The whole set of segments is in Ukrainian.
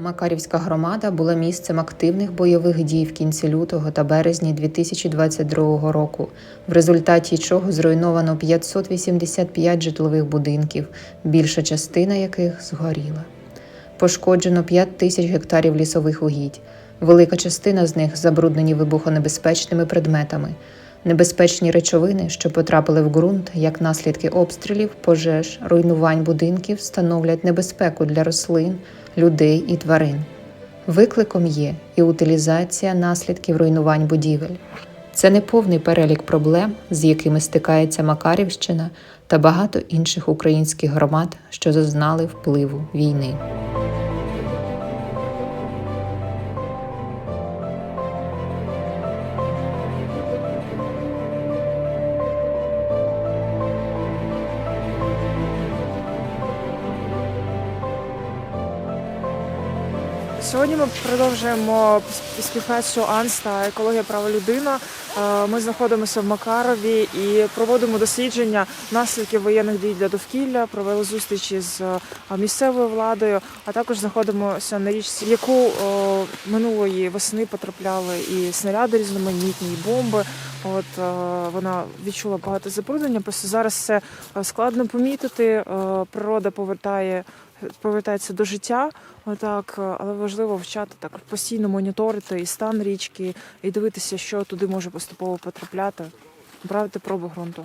Макарівська громада була місцем активних бойових дій в кінці лютого та березні 2022 року, в результаті чого зруйновано 585 житлових будинків, більша частина яких згоріла. Пошкоджено 5 тисяч гектарів лісових угідь. Велика частина з них забруднені вибухонебезпечними предметами. Небезпечні речовини, що потрапили в ґрунт як наслідки обстрілів, пожеж, руйнувань будинків, становлять небезпеку для рослин, людей і тварин. Викликом є і утилізація наслідків руйнувань будівель. Це не повний перелік проблем, з якими стикається Макарівщина та багато інших українських громад, що зазнали впливу війни. Сьогодні ми продовжуємо сп- співпрацю АНС та екологія права людина. Е, Ми знаходимося в Макарові і проводимо дослідження наслідків воєнних дій для довкілля. Провели зустрічі з е, місцевою владою, а також знаходимося на річці, яку е, минулої весни потрапляли і снаряди різноманітні, і бомби. От вона відчула багато забруднення. Просто зараз це складно помітити. Природа повертає повертається до життя. Отак, е, але важливо вчати так постійно моніторити і стан річки, і дивитися, що туди може поступово потрапляти, брати проби ґрунту.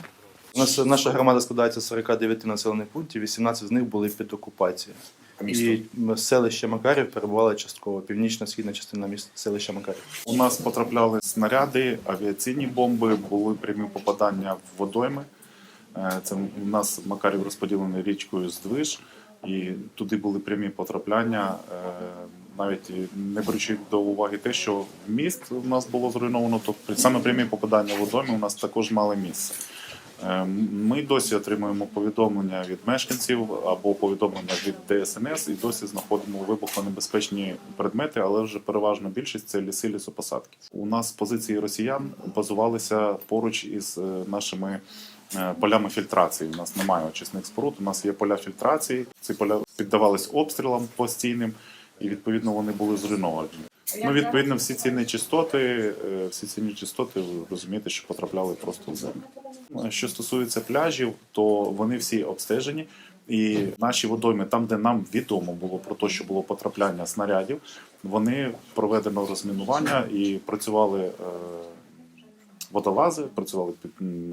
Наша, наша громада складається з 49 населених пунктів, 18 з них були під окупацією. І селище Макарів перебувало частково, північно-східна частина міста селища Макарів. У нас потрапляли снаряди, авіаційні бомби, були прямі попадання в водойми. Е, Це у нас Макарів розподілений річкою Здвиж, і туди були прямі потрапляння. е, Навіть не беручи до уваги те, що міст у нас було зруйновано, то саме прямі попадання в водойми у нас також мали місце. Е, Ми досі отримуємо повідомлення від мешканців або повідомлення від ДСНС і досі знаходимо вибухонебезпечні предмети, але вже переважно більшість це ліси лісопосадки. У нас позиції росіян базувалися поруч із е, нашими полями фільтрації. У нас немає очисних споруд. У нас є поля фільтрації. Ці поля піддавались обстрілам постійним, і відповідно вони були зруйновані. Ну, відповідно, всі ці нечистоти, е, всі ці нечистоти, ви розумієте, що потрапляли просто в землю. Е, Що стосується пляжів, то вони всі обстежені. І наші водойми, там, де нам відомо було про те, що було потрапляння снарядів, вони проведено розмінування і працювали е, водолази, працювали під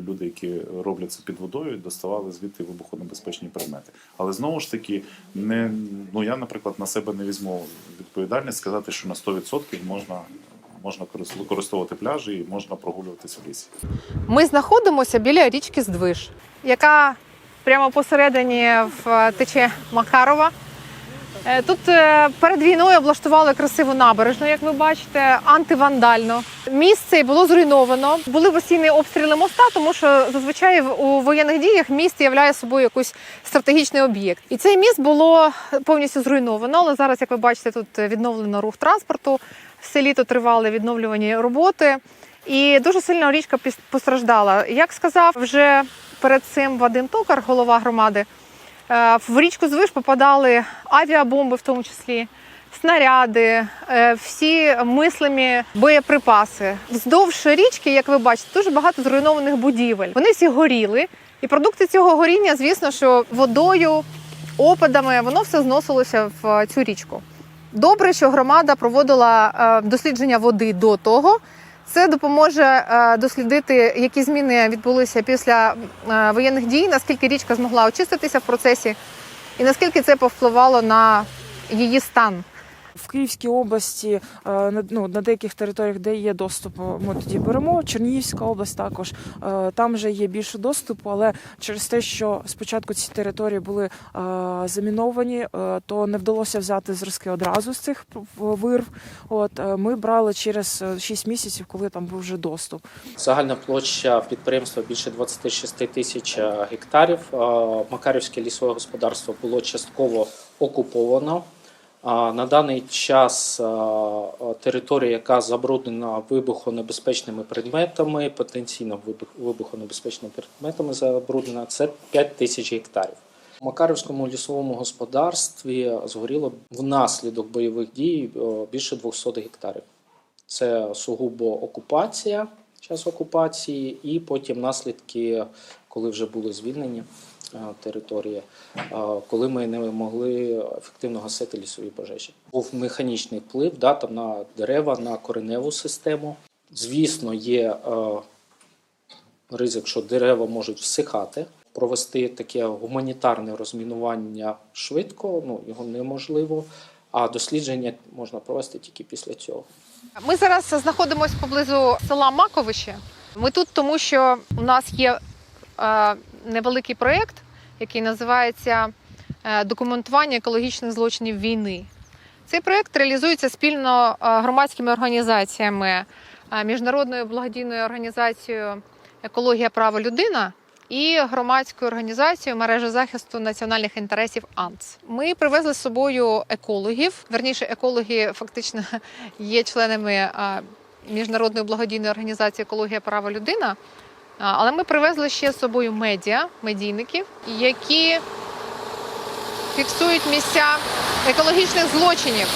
люди, які роблять це під водою, доставали звідти вибухонебезпечні предмети. Але знову ж таки, не ну я, наприклад, на себе не візьму відповідальність сказати, що на 100% можна. Можна корис- використовувати пляжі і можна прогулюватися в лісі. Ми знаходимося біля річки Здвиж, яка прямо посередині в тече Макарова. Е, Тут е, перед війною облаштували красиву набережну, як ви бачите, антивандально. Місце було зруйновано. Були постійні обстріли моста, тому що зазвичай у воєнних діях міст являє собою якийсь стратегічний об'єкт. І цей міст було повністю зруйновано. Але зараз, як ви бачите, тут відновлено рух транспорту. Все літо тривали відновлювані роботи. І дуже сильно річка постраждала. Як сказав вже перед цим Вадим Токар, голова громади, в річку Звиш попадали авіабомби, в тому числі, снаряди, е, всі мислимі боєприпаси. Вздовж річки, як ви бачите, дуже багато зруйнованих будівель. Вони всі горіли. І продукти цього горіння, звісно, що водою, опадами, воно все зносилося в цю річку. Добре, що громада проводила е, дослідження води до того. Це допоможе е, дослідити, які зміни відбулися після е, воєнних дій, наскільки річка змогла очиститися в процесі, і наскільки це повпливало на її стан. В Київській області е, ну, на деяких територіях, де є доступ, ми тоді беремо. Чернігівська область також е, там вже є більше доступу, але через те, що спочатку ці території були е, заміновані, е, то не вдалося взяти зразки одразу з цих вирв. От е, ми брали через 6 місяців, коли там був вже доступ. Загальна площа підприємства більше 26 тисяч е, гектарів. Е, Макарівське лісове господарство було частково окуповано. На даний час територія, яка забруднена вибухонебезпечними предметами, потенційно вибухонебезпечними предметами забруднена, це 5 тисяч гектарів. У Макарівському лісовому господарстві згоріло внаслідок бойових дій більше 200 гектарів. Це сугубо окупація, час окупації, і потім наслідки, коли вже були звільнені території, е, коли ми не могли ефективно гасити лісові пожежі. Був механічний вплив да, там, на дерева, на кореневу систему. Звісно, є е, ризик, що дерева можуть всихати. Провести таке гуманітарне розмінування швидко, ну його неможливо. А дослідження можна провести тільки після цього. Ми зараз знаходимося поблизу села Маковище. Ми тут, тому що у нас є е, невеликий проєкт, який називається е, Документування екологічних злочинів війни. Цей проєкт реалізується спільно е, громадськими організаціями, е, міжнародною благодійною організацією Екологія права людина і громадською організацією мережа захисту національних інтересів АНЦ. Ми привезли з собою екологів. Верніше, екологи фактично є членами міжнародної благодійної організації Екологія права людина. Але ми привезли ще з собою медіа, медійників, які фіксують місця екологічних злочинів.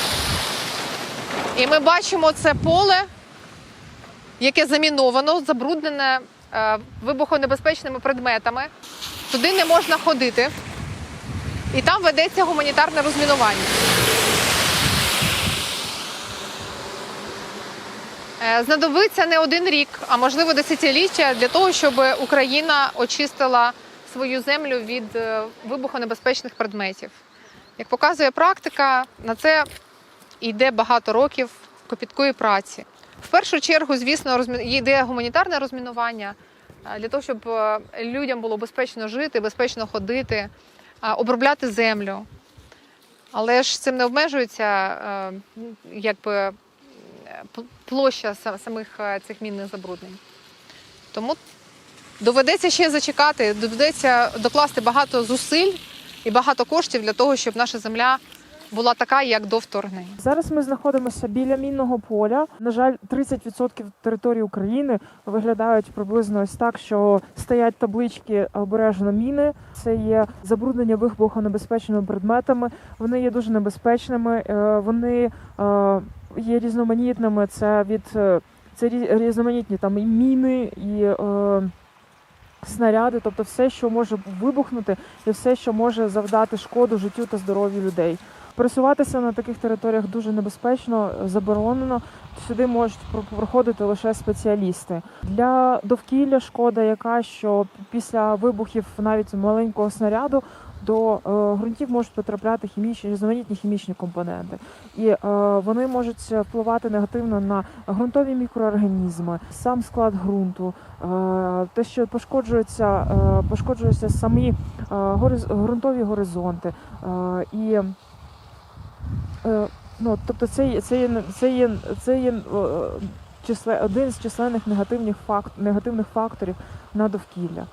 І ми бачимо це поле, яке заміновано, забруднене е, вибухонебезпечними предметами. Туди не можна ходити. І там ведеться гуманітарне розмінування. Знадобиться не один рік, а можливо десятиліття для того, щоб Україна очистила свою землю від е, вибухонебезпечних предметів. Як показує практика, на це йде багато років копіткої праці. В першу чергу, звісно, йде гуманітарне розмінування е, для того, щоб е, людям було безпечно жити, безпечно ходити, е, обробляти землю. Але ж цим не обмежується е, якби, е, площа самих е, цих мінних забруднень. Тому доведеться ще зачекати, доведеться докласти багато зусиль і багато коштів для того, щоб наша земля була така, як до вторгнення. Зараз ми знаходимося біля мінного поля. На жаль, 30% території України виглядають приблизно ось так, що стоять таблички обережно міни. Це є забруднення вибухонебезпечними предметами. Вони є дуже небезпечними. е, Вони е, є різноманітними. Це від е, це рі- різноманітні там і міни, і е, снаряди, тобто все, що може вибухнути, і все, що може завдати шкоду життю та здоров'ю людей. Пересуватися на таких територіях дуже небезпечно, заборонено. Сюди можуть про- проходити лише спеціалісти. Для довкілля шкода, яка що після вибухів навіть маленького снаряду до е, ґрунтів можуть потрапляти хімічні різноманітні хімічні компоненти, і е, вони можуть впливати негативно на ґрунтові мікроорганізми, сам склад ґрунту, е, те, що пошкоджуються, пошкоджуються самі е, гориз- ґрунтові горизонти. І ну, тобто це, це, є, це є, це є е, числе, один з численних негативних факторів на довкілля.